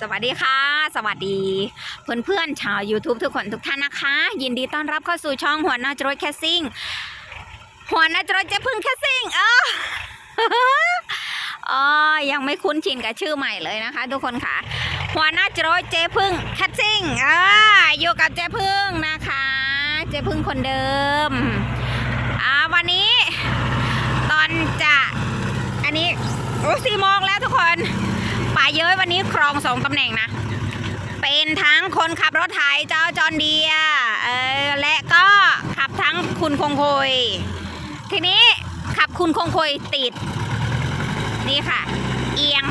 สวัสดีค่ะ สวัสดี เพื่อนๆชาว YouTube ทุกคนทุกท่านนะคะ ยินดีต้อนรับเข้าสู่ช่องหัวหน้าจรดแคสซิ่งหัวหน้าจรดเจะพึ่งแคสซิ่งเอออ๋อยังไม่คุ้นชินกับชื่อใหม่เลยนะคะ ทุกคนค่ะ หัวหน้าจรดเจพึ่งแคสซิ่งเอ่าอยู่กับเจพึ่งนะคะ เจพึ่งคนเดิมอ่าวันนี้ ตอนจะอันนี้โอ้สี่โมงแล้วทุกคน ป่าเย้ยวันนี้ครองสองตำแหน่งนะ เป็นทั้งคนขับรถไถเจ้าจอนเดียเออและก็ขับทั้งคุณคงคยทีนี้ขับคุณคงคยติด นี่ค่ะ เอียง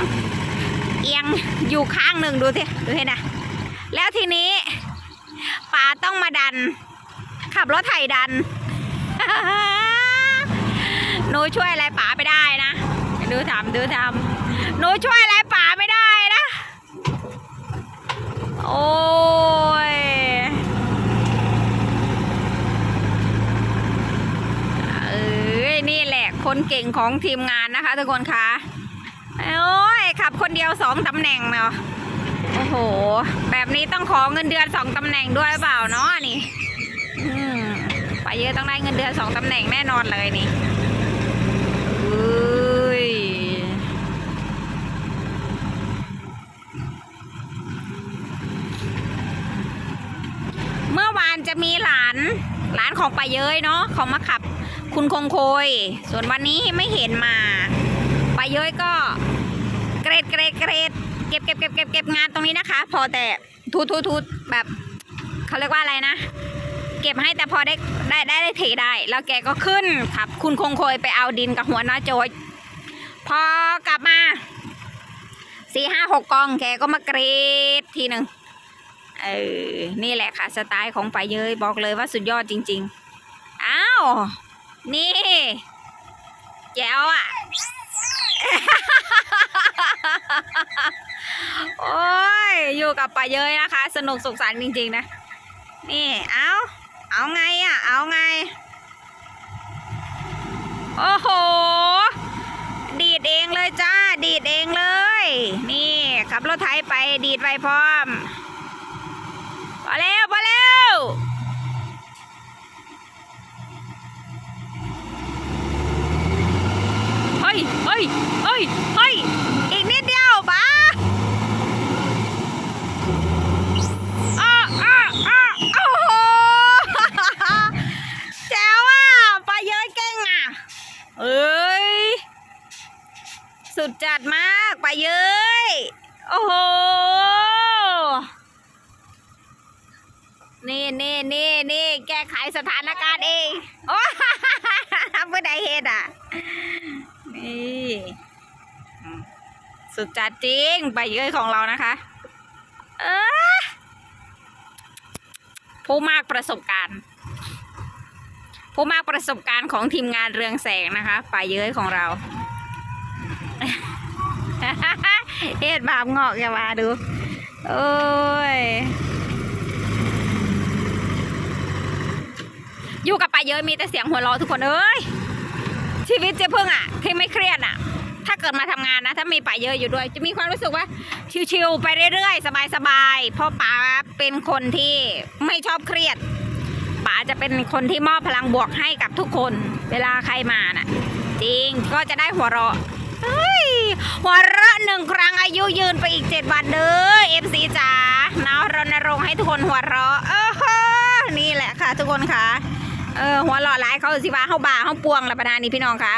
เอียงอยู่ข้างหนึ่งดูสิดูเห็นนะแล้วทีนี้ป๋าต้องมาดัน ขับรถไถดันหนูช่วยอะไรป๋าไม่ได้นะ ดูทำดูทำ หนูช่วยอะไรป๋าไม่ได้นะ โอ้ยเอ้ยนี่แหละคนเก่งของทีมงานนะคะทุกคนคะโอ้ยขับคนเดียวสองตำแหน่งเนาะโอ้โห แบบนี้ต้องขอเงินเดือนสองตำแหน่งด้วยเปล่าเนาะนี่ไปเยอะต้องได้เงินเดือนสองตำแหน่งแน่นอนเลยนี่อุ้ย เมีหลานหลานของป้าเย้ยเนาะเขามาขับคุณคงโคย ส่วนวันนี้ไม่เห็นมาป้าเย้ยก็เกรดเกรดเกรดเก็บเก็บเก็บเก็บเก็บงานตรงนี้นะคะ พอแต่ทูทูทูแบบเขาเรียกว่าอะไรนะ เก็บให้แต่พอได้ได้ได้ได้เทได้ แล้วแกก็ขึ้นขับ คุณคงโคยไปเอาดินกับหัวหน้าโจยพอกลับมาสี่ห้าหกกองแกก็มาเกรดทีหนึ่ง เออ นี่แหละค่ะ สไตล์ของป่าเยยบอกเลยว่าสุดยอดจริง ๆ อ้าว นี่แจ๋วอะ โอ้ย อยู่กับป่าเยยนะคะ สนุกสุขสันต์จริง ๆ นะ นี่ เอาเอาไงอะ เอาไง โอ้โห ดีดเองเลยจ้า ดีดเองเลย นี่ขับรถไถไปดีดไปพร้อม พอแล้วพอแล้วเฮ้ยเฮ้ยเฮ้ยเฮ้ยอีกนิดเดียวป้าอ้าอ้าอ้าโอ้โห แจ๋วอะปลาเยอะเก่งอะ เอ้ย สุดจัดมากปลาเย้ยโอ้โห นี่นี่นี่นี่แก้ไขสถานการณ์เองโอ้เพื่อใดเหตุอะ นี่สุดจัดจริงใบเย้ยของเรานะคะ เออผู้มากประสบการณ์ผู้มากประสบการณ์ของทีมงานเรืองแสงนะคะป่าเย้ยของเราเฮ็ดบาปงอกอย่ามาดู โอ้ย อยู่กับป่าเยอะมีแต่เสียงหัวเราะทุกคนเอ้ยชีวิตเจ๊พึ่งอะ ที่ไม่เครียดอะ ถ้าเกิดมาทำงานนะ ถ้ามีป่าเยอะอยู่ด้วย จะมีความรู้สึกว่า ชิวๆไปเรื่อยๆ สบายๆเพราะป๋าเป็นคนที่ไม่ชอบเครียดป๋าจะเป็นคนที่มอบพลังบวกให้กับทุกคน เวลาใครมาน่ะ จริงก็จะได้หัวเราะเฮ้ยหัวเราะหนึ่งครั้งอายุยืนไปอีกเจ็ดวันเด้อเอฟซีจ๋าเนาะรณรงค์ให้ทุกคนหัวเราะเออฮะนี่แหละค่ะ ทุกคนค่ะ เออหัวหล่อหลายเขาสิว่าเขาบ่าเขาปวงละประดานี้พี่น้องค่ะ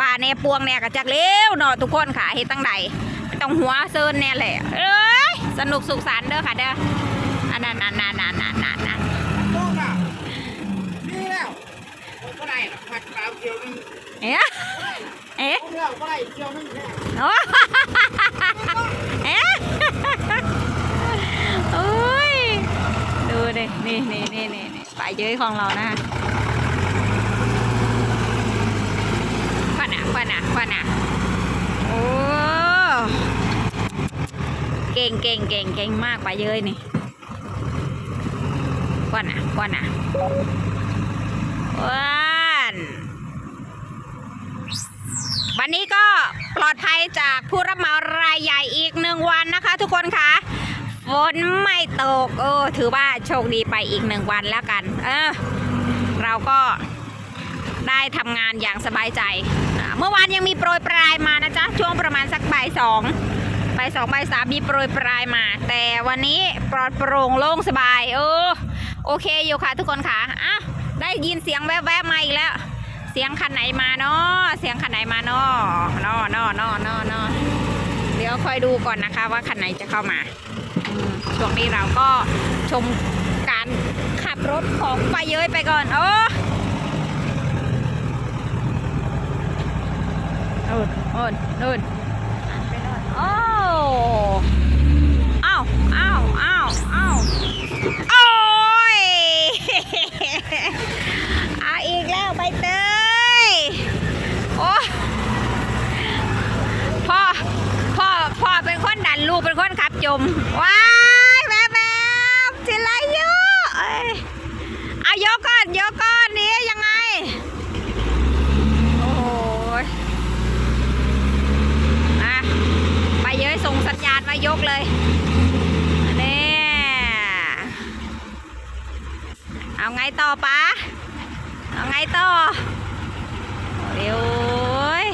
บ่าแน่ปวงเนี่ยก็จักเลี้ยวเนาะทุกคนค่ะเฮ็ดตั้งใดต้องหัวเซินแน่แหละเอ้ยสนุกสุขสันต์เด้อค่ะเด้ออันนั้นนั่นนั่นนั่นนั่นนั่นนั่นโต้น่ะนี่แล้วผมก็ได้น่ะผัดกาวเอ๊ะเอ๊ะเกียวนึงแค่โอ้เอ๊ะโอ้ยดูดินี่นี่นี่นี่นี่ปลาเย้ยของเรานะควั นอะควันอะควันอะโอ้เก่งเก่งเก่งเก่งมากไปเย้ยนี่ควันอะควันอะว้านวันนี้ก็ปลอดภัยจากผู้รับเหมารายใหญ่อีกหนึ่งวันนะคะ ทุกคนคะฝนไม่ตกเออถือว่าโชคดีไปอีกหนึ่งวันแล้วกัน เออ เราก็ได้ทำงานอย่างสบายใจ เมื่อวานยังมีโปรยปลายมานะจ๊ะ ช่วงประมาณสักบ่ายสองบ่ายสองบ่ายสามมีโปรยปลายมา แต่วันนี้ปลอดโปร่งโล่งสบายเออโอเคอยู่ค่ะทุกคนค่ะอะได้ยินเสียงแวบๆมาอีกแล้ว เสียงคันไหนมาเนาะเสียงคันไหนมาเนาะเนาะเนาะเนาะเนาะเนาะเดี๋ยวคอยดูก่อนนะคะว่าคันไหนจะเข้ามาช่วงนี้เราก็ชมการขับรถของไปเย้ยไปก่อนโอ้ นู่นนู่นนู่นโอ้อ้าวอ้าวอ้าวอ้าวโอ้ยเอาอีกแล้วไปเตยโอ้พ่อพ่อพ่อเป็นคนดันลูกเป็นคนขับจมว้ายแม่แบบจิไรยุเอ้ยเอายกก่อนยกก่อนนี่ยังไง โอ้ยอะไปเย้ย ส่งสัญญาณมายกเลยเนี่ยเอาไงต่อปะเอาไงต่อเดี๋ยวเว้ย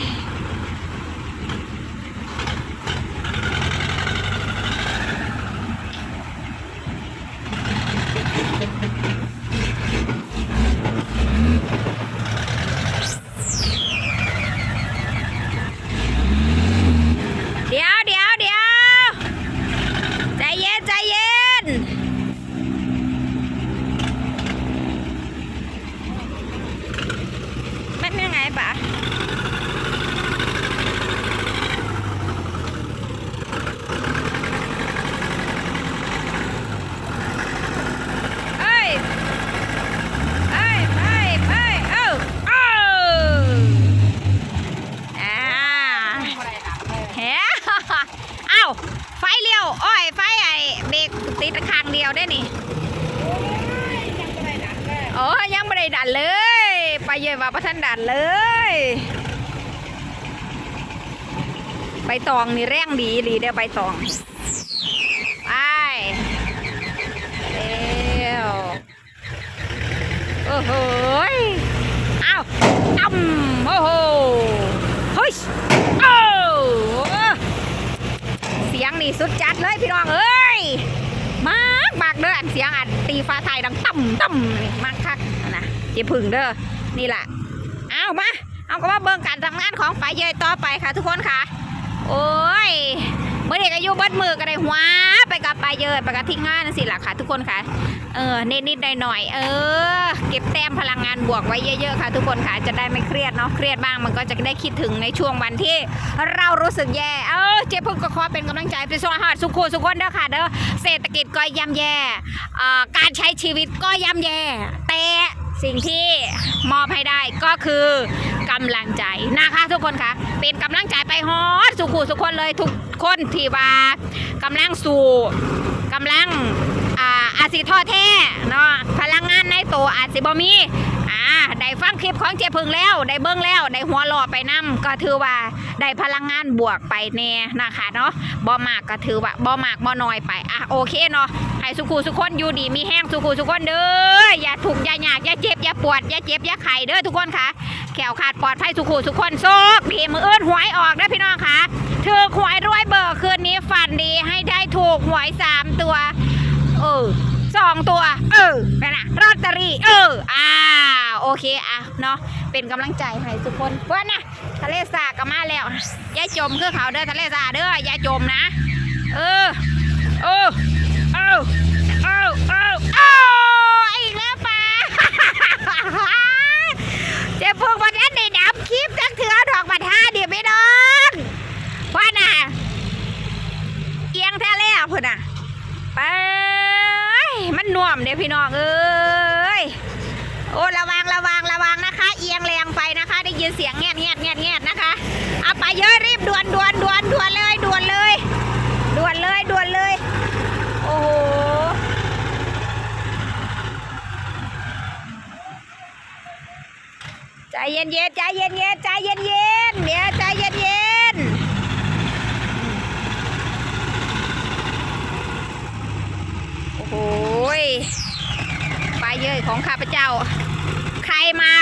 เดี๋ยวเดี๋ยวเดี๋ยวใจเย็นใจเย็น มันเป็นยังไงปะเอ้ยเอ้ยเอ้ยเอ้ยเอ้าเอ้าอ่า อะไรหนักเลย แฮะ เอ้าไฟเลี้ยวโอ้ย ไฟไอ้เบรกติดข้างเดียวได้นี่ ยังอะไรหนักเลย โอ้ยยังไม่ได้ดันเลย ไปเยอะันเลย ใบตองนี่แร่งดีดีเด้อใบตอง ไปเร็วโอ้โหยอ้าวตั้มโอ้โหเฮ้ยโอ้เสียงนี่สุดจัดเลยพี่น้องเอ้ยมากมากเด้ออันเสียงอันตีฟ้าไทยดังต่ำต่ำนี่มากคักนะเจ็บผึ่งเด้อนี่แหละ เอามา เอาก็ว่าเบิ่งการทำงานของฝ่ายเยยต่อไปค่ะ ทุกคนค่ะ โอ้ยเมื่อเด็กอายุบัดมือก็ได้หัวไปกับไปเยยไปกับที่งานสิล่ะค่ะ ทุกคนค่ะเออนิดนิดๆหน่อยๆเออ เก็บแต้มพลังงานบวกไว้เยอะๆค่ะ ทุกคนค่ะจะได้ไม่เครียดเนาะเครียดบ้างมันก็จะได้คิดถึงในช่วงวันที่ เรารู้สึกแย่เออเจ๊พึ่งก็ขอเป็นกำลังใจไปส่งหอดสุขสุขคนเด้อค่ะเด้อเศรษฐกิจก็ย่ำแย่การใช้ชีวิตก็ย่ำแย่ แต่ สิ่งที่มอบให้ได้ก็คือกำลังใจนะคะทุกคนค่ะเป็นกำลังใจไปฮอดสุขุสุขคนเลยทุกคนที่ว่ากำลังสู่กำลังอาอาจสิทอแท้เนาะพลังงานในตัวอาจสิบ่มี อ่าได้ฟังคลิปของเจพึงแล้ว ได้เบิ้งแล้วได้หัวหล่อไปนํก็ถือว่าได้พลังงานบวกไปแน่นะคะเนาะบ่มากก็ถือว่าบ่มากบ่น้อยไปอะโอเคเนาะให้สุขูสุขคนอยู่ดีมีแห้งสุขูสุขคนเด้ออย่าถูกอย่าหยากอย่าเจ็บอย่าปวดอย่าเจ็บอย่าไข้เด้อทุกคนค่ะแขวขาดปลอดภัยสุขูสุขคนโชคดีมือเอื่นหวยออกนะพี่น้องค่ะถือหวยรวยเบอร์คืนนี้ฝันดีให้ได้ถูกหวยสามตัวเออสองตัว เออนั่นนะลอตเตอรี่เอออ่า โอเคอะเนาะเป็นกำลังใจให้ทุกคนเพื่อนนะทะเลสาก็มาแล้วอย่าจมคือเขาเด้อทะเลสาเด้ออย่าจมนะเออเออเออเออเออเอออีกแล้วปะเจ็บพวกวันนั้นในดับคลิป เย็นเย็นใจเย็นเย็นใจเย็นเย็นเนี่ยใจเย็นเย็นโอ้โหไปเยอะของข้าพเจ้า ใครมา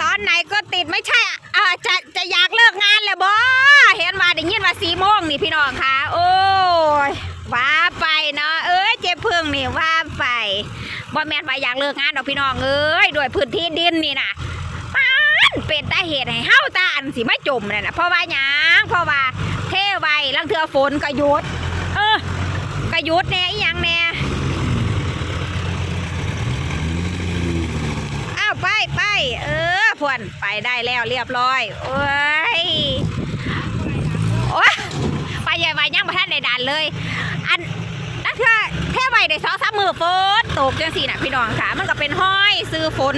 ตอนไหนก็ติดไม่ใช่อ่าจะจะอยากเลิกงานแหละบอเห็นว่าได้ยินว่าสีโมงนี่พี่น้องคะโอ้ยว่าไปเนาะเอ้ยเจ็บพึ่งนี่ว่าไปบ่แม่นไปอยากเลิกงานดอกพี่น้องเอ้ยด้วยพื้นที่ดินนี่นะ ปานเป็นตาเหตุให้เฮาตาอันสิมาจมนั่นนะเพราะว่าหยังเพราะว่าเทไว้ลังเทือฝนก็หยุดเออก็หยุดแน่อีหยังแน่อ้าวไปไปเออพวนไปได้แล้วเรียบร้อยโอ้ยโอ้ยไปใหญ่ไปยังประท่านใดดันเลย อัน ไว้ได้สองสามมือฝนตกจังสี่น่ะพี่น้องค่ะ มันก็เป็นห้อยซื้อฝน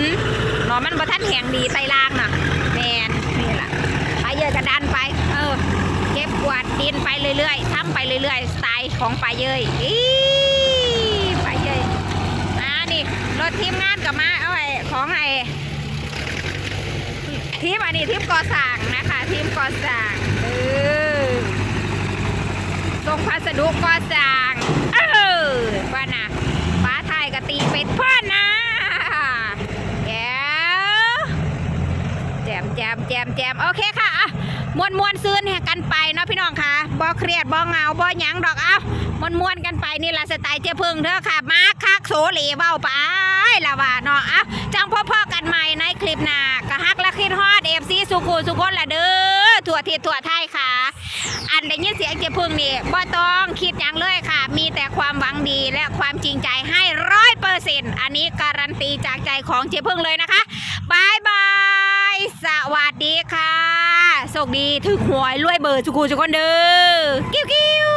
เนาะมันประท่านแข็งดีไตล่างน่ะแมนนี่แหละไปเยอะกระดันไป เออ เก็บกวาดดินไปเรื่อยๆทำไปเรื่อยๆสไตล์ของปลาเยยอีปลาเยยอ่านี่รถทีมงานกับมาเอาไอ้ของไอ้ทีมอันนี้ทีมก่อสร้างนะคะทีมก่อสร้างเออส่งพัสดุก่อสร้างเออว่านะฟ้าไทยกตีเป็ดพ่อนะแก้ว แจมแจมแจมแจมโอเคค่ะอะม วนมวนซื้นกันไปเนาะพี่น้องค่ะบ่เครียดบ่เงาบ่หยังดอกเอ้ามวนมวนกันไปนี่ละสไตล์เจ้พึ่งเด้อค่ะ มาคักโสเลเว้าไปละว่าเนาะเอ้าจังพ่อๆกันใหม่ในคลิปหน้ากะฮักและคิดฮอดเอฟซีสุขุสุคนละเด้อทั่วทิศทั่วไทยค่ะ อันได้ยินเสียงเจ้พึ่งนี่บ่ต้องคิดหยังเลยค่ะ มีแต่ความหวังดีและความจริงใจให้ร้อยเปอร์เซ็นต์อันนี้การันตีจากใจของเจ้พึ่งเลยนะคะบายบายสวัสดีค่ะ คดี ถึกหวยรวยเบอร์สุกูสุกคนเด้อกิ้วกิ้ว